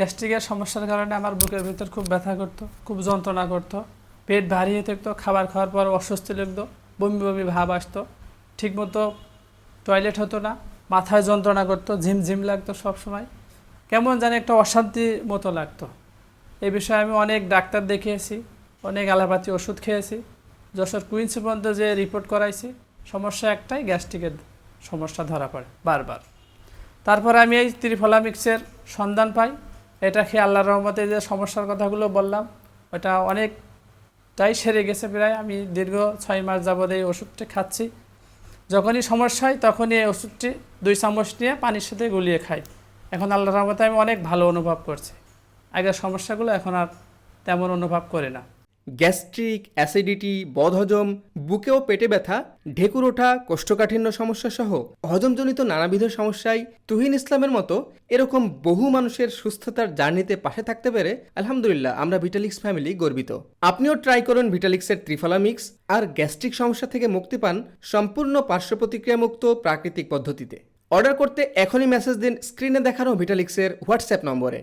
গ্যাস্ট্রিকের সমস্যার কারণে আমার বুকের ভিতর খুব ব্যথা করতো, খুব যন্ত্রণা করতো। পেট ভারী হয়ে থাকতো খাবার খাওয়ার পর অস্বস্তি লাগতো, বমি বমি ভাব আসতো। ঠিকমতো টয়লেট হতো না, মাথায় যন্ত্রণা করতো, ঝিমঝিম লাগতো সব সময়। কেমন জানি একটা অশান্তি মতো লাগতো। এই বিষয়ে আমি অনেক ডাক্তার দেখিয়েছি, অনেক অ্যালোপ্যাথি ওষুধ খেয়েছি। যশোর কুইন্স পর্যন্ত যে রিপোর্ট করাইছি, সমস্যা একটাই, গ্যাস্ট্রিকের সমস্যা ধরা পড়ে বারবার। তারপরে আমি এই ত্রিফলা মিক্সের সন্ধান পাই। এটা খেয়ে আল্লাহ রহমতে যে সমস্যার কথাগুলো বললাম, ওটা অনেকটাই সেরে গেছে প্রায়। আমি দীর্ঘ ছয় মাস যাবত এই ওষুধটি খাচ্ছি। যখনই সমস্যা হয় তখনই এই ওষুধটি দুই চামচ নিয়ে পানির সাথে গুলিয়ে খাই। এখন আল্লাহ রহমতে আমি অনেক ভালো অনুভব করছি। আগের সমস্যাগুলো এখন আর তেমন অনুভব করে না। গ্যাস্ট্রিক অ্যাসিডিটি, বদহজম বুকে ও পেটে ব্যথা, ঢেকুর ওঠা, কোষ্ঠকাঠিন্য সমস্যা সহ হজমজনিত নানাবিধ সমস্যায় তুহিন ইসলামের মতো এরকম বহু মানুষের সুস্থতার জার্নিতে পাশে থাকতে পেরে আলহামদুলিল্লাহ আমরা ভিটালিক্স ফ্যামিলি গর্বিত। আপনিও ট্রাই করুন ভিটালিক্সের ত্রিফলা মিক্স আর গ্যাস্ট্রিক সমস্যা থেকে মুক্তি পান সম্পূর্ণ পার্শ্ব প্রতিক্রিয়ামুক্ত প্রাকৃতিক পদ্ধতিতে। অর্ডার করতে এখনই মেসেজ দিন স্ক্রিনে দেখানো ভিটালিক্সের হোয়াটসঅ্যাপ নম্বরে।